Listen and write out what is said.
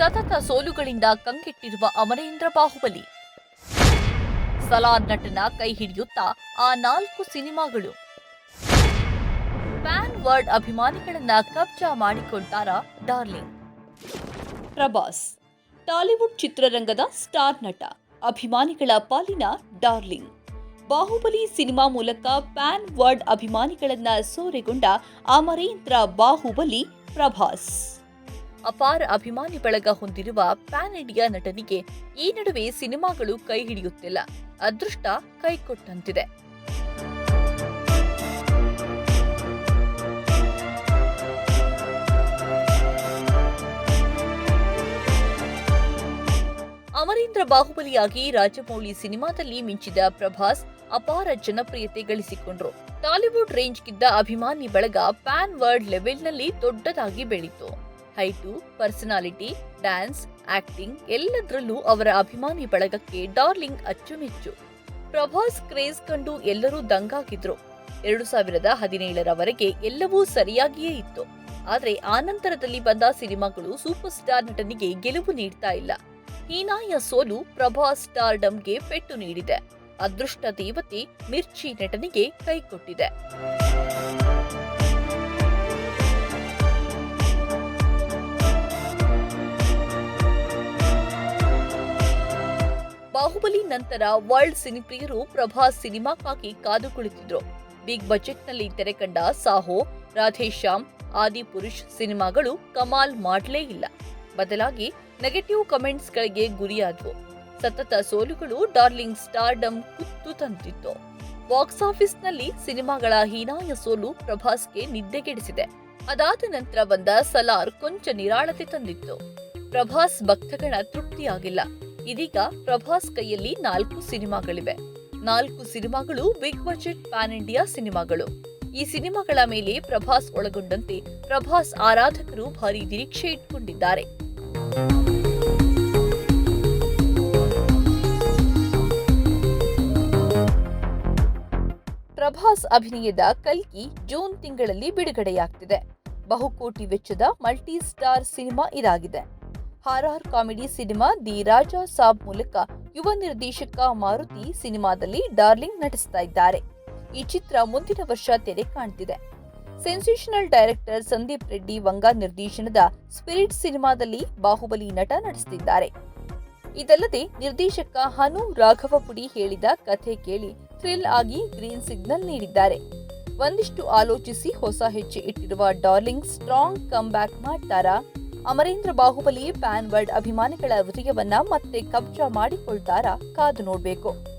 ಸತತ ಸೋಲುಗಳಿಂದ ಕಂಗೆಟ್ಟಿರುವ ಅಮರೇಂದ್ರ ಬಾಹುಬಲಿ. ಸಲಾರ್ ನಟನ ಕೈ ಹಿಡಿಯುತ್ತಾ ಆ ನಾಲ್ಕು ಸಿನಿಮಾಗಳು. ಪ್ಯಾನ್ ವರ್ಡ್ ಅಭಿಮಾನಿಗಳನ್ನ ಕಬ್ಜಾ ಮಾಡಿಕೊಂಡಾರ ಡಾರ್ಲಿಂಗ್. ಪ್ರಭಾಸ್, ಟಾಲಿವುಡ್ ಚಿತ್ರರಂಗದ ಸ್ಟಾರ್ ನಟ, ಅಭಿಮಾನಿಗಳ ಪಾಲಿನ ಡಾರ್ಲಿಂಗ್. ಬಾಹುಬಲಿ ಸಿನಿಮಾ ಮೂಲಕ ಪ್ಯಾನ್ ವರ್ಡ್ ಅಭಿಮಾನಿಗಳನ್ನ ಸೋರೆಗೊಂಡ ಅಮರೇಂದ್ರ ಬಾಹುಬಲಿ ಪ್ರಭಾಸ್. ಅಪಾರ ಅಭಿಮಾನಿ ಬಳಗ ಹೊಂದಿರುವ ಪ್ಯಾನ್ ಇಂಡಿಯಾ ನಟನಿಗೆ ಈ ನಡುವೆ ಸಿನಿಮಾಗಳು ಕೈ ಹಿಡಿಯುತ್ತಿಲ್ಲ. ಅದೃಷ್ಟ ಕೈಕೊಟ್ಟಂತಿದೆ. ಅಮರೀಂದ್ರ ಬಾಹುಬಲಿಯಾಗಿ ರಾಜಮೌಳಿ ಸಿನಿಮಾದಲ್ಲಿ ಮಿಂಚಿದ ಪ್ರಭಾಸ್ ಅಪಾರ ಜನಪ್ರಿಯತೆ ಗಳಿಸಿಕೊಂಡ್ರು. ಟಾಲಿವುಡ್ ರೇಂಜ್ಗಿದ್ದ ಅಭಿಮಾನಿ ಬಳಗ ಪ್ಯಾನ್ ವರ್ಲ್ಡ್ ಲೆವೆಲ್ನಲ್ಲಿ ದೊಡ್ಡದಾಗಿ ಬೆಳೀತು. ಹೈಟು, ಪರ್ಸನಾಲಿಟಿ, ಡ್ಯಾನ್ಸ್, ಆಕ್ಟಿಂಗ್ ಎಲ್ಲದರಲ್ಲೂ ಅವರ ಅಭಿಮಾನಿ ಬಳಗಕ್ಕೆ ಡಾರ್ಲಿಂಗ್ ಅಚ್ಚುಮೆಚ್ಚು. ಪ್ರಭಾಸ್ ಕ್ರೇಜ್ ಕಂಡು ಎಲ್ಲರೂ ದಂಗಾಗಿದ್ರು. ಎರಡು ಸಾವಿರದ ಹದಿನೇಳರವರೆಗೆ ಎಲ್ಲವೂ ಸರಿಯಾಗಿಯೇ ಇತ್ತು. ಆದರೆ ಆನಂತರದಲ್ಲಿ ಬಂದ ಸಿನಿಮಾಗಳು ಸೂಪರ್ ಸ್ಟಾರ್ ನಟನಿಗೆ ಗೆಲುವು ನೀಡ್ತಾ ಇಲ್ಲ. ಹೀನಾಯ ಸೋಲು ಪ್ರಭಾಸ್ ಸ್ಟಾರ್ಡಮ್ಗೆ ಪೆಟ್ಟು ನೀಡಿದೆ. ಅದೃಷ್ಟ ದೇವತೆ ಮಿರ್ಚಿ ನಟನಿಗೆ ಕೈಕೊಟ್ಟಿದೆ ಬಾಹುಬಲಿ ನಂತರ ವರ್ಲ್ಡ್ ಸಿನಿಪ್ರಿಯರು ಪ್ರಭಾಸ್ ಸಿನಿಮಾಕ್ಕಾಗಿ ಕಾದು ಕುಳಿತಿದ್ರು ಬಿಗ್ ಬಜೆಟ್ನಲ್ಲಿ ತೆರೆ ಕಂಡ ಸಾಹೋ, ರಾಧೇಶ್ಯಾಮ್, ಆದಿ ಪುರುಷ್ ಸಿನಿಮಾಗಳು ಕಮಾಲ್ ಮಾಡಲೇ ಇಲ್ಲ. ಬದಲಾಗಿ ನೆಗೆಟಿವ್ ಕಮೆಂಟ್ಸ್ಗಳಿಗೆ ಗುರಿಯಾದವು. ಸತತ ಸೋಲುಗಳು ಡಾರ್ಲಿಂಗ್ ಸ್ಟಾರ್ಡಮ್ ಕುತ್ತು ತಂದಿತ್ತು. ಬಾಕ್ಸ್ ಆಫೀಸ್ನಲ್ಲಿ ಸಿನಿಮಾಗಳ ಹೀನಾಯ ಸೋಲು ಪ್ರಭಾಸ್ಗೆ ನಿದ್ದೆಗೆಡಿಸಿದೆ. ಅದಾದ ನಂತರ ಬಂದ ಸಲಾರ್ ಕೊಂಚ ನಿರಾಳತೆ ತಂದಿತ್ತು. ಪ್ರಭಾಸ್ ಭಕ್ತಗಳ ತೃಪ್ತಿಯಾಗಿಲ್ಲ. ಇದೀಗ ಪ್ರಭಾಸ್ ಕೈಯಲ್ಲಿ ನಾಲ್ಕು ಸಿನಿಮಾಗಳಿವೆ. ನಾಲ್ಕು ಸಿನಿಮಾಗಳು ಬಿಗ್ ಬಜೆಟ್ ಪ್ಯಾನ್ ಇಂಡಿಯಾ ಸಿನಿಮಾಗಳು. ಈ ಸಿನಿಮಾಗಳ ಮೇಲೆ ಪ್ರಭಾಸ್ ಒಳಗೊಂಡಂತೆ ಪ್ರಭಾಸ್ ಆರಾಧಕರು ಭಾರಿ ನಿರೀಕ್ಷೆ ಇಟ್ಕೊಂಡಿದ್ದಾರೆ. ಪ್ರಭಾಸ್ ಅಭಿನಯದ ಕಲ್ಕಿ ಜೂನ್ ತಿಂಗಳಲ್ಲಿ ಬಿಡುಗಡೆಯಾಗ್ತಿದೆ. ಬಹುಕೋಟಿ ವೆಚ್ಚದ ಮಲ್ಟಿ ಸ್ಟಾರ್ ಸಿನಿಮಾ ಇದಾಗಿದೆ. Horror comedy cinema the Raja Saab ಮೂಲಕ ಯುವ ನಿರ್ದೇಶಕ ಮಾರುತಿ ಸಿನಿಮಾದಲ್ಲಿ ಡಾರ್ಲಿಂಗ್ ನಟಿಸ್ತಾ ಇದ್ದಾರೆ. ಈ ಚಿತ್ರ ಮುಂದಿನ ವರ್ಷ ತೆರೆ ಕಾಣ್ತಿದೆ. ಸೆನ್ಸೇಷನಲ್ ಡೈರೆಕ್ಟರ್ ಸಂದೀಪ್ ರೆಡ್ಡಿ ವಂಗಾ ನಿರ್ದೇಶನದ ಸ್ಪಿರಿಟ್ ಸಿನಿಮಾದಲ್ಲಿ ಬಾಹುಬಲಿ ನಟ ನಟಿಸುತ್ತಿದ್ದಾರೆ ಇದಲ್ಲದೆ ನಿರ್ದೇಶಕ ಹನು ರಾಘವಪುಡಿ ಹೇಳಿದ ಕಥೆ ಕೇಳಿ ಥ್ರಿಲ್ ಆಗಿ ಗ್ರೀನ್ ಸಿಗ್ನಲ್ ನೀಡಿದ್ದಾರೆ. ಒಂದಿಷ್ಟು ಆಲೋಚಿಸಿ ಹೊಸ ಹೆಜ್ಜೆ ಇಟ್ಟಿರುವ ಡಾರ್ಲಿಂಗ್ ಸ್ಟ್ರಾಂಗ್ ಕಮ್ ಬ್ಯಾಕ್ ಮಾಡ್ತಾರಾ? ಅಮರೇಂದ್ರ ಬಾಹುಬಲಿ ಪ್ಯಾನ್ ವರ್ಡ್ ಅಭಿಮಾನಿಗಳ ಹೃದಯವನ್ನ ಮತ್ತೆ ಕಬ್ಜಾ ಮಾಡಿಕೊಳ್ತಾರಾ ಕಾದು ನೋಡ್ಬೇಕು.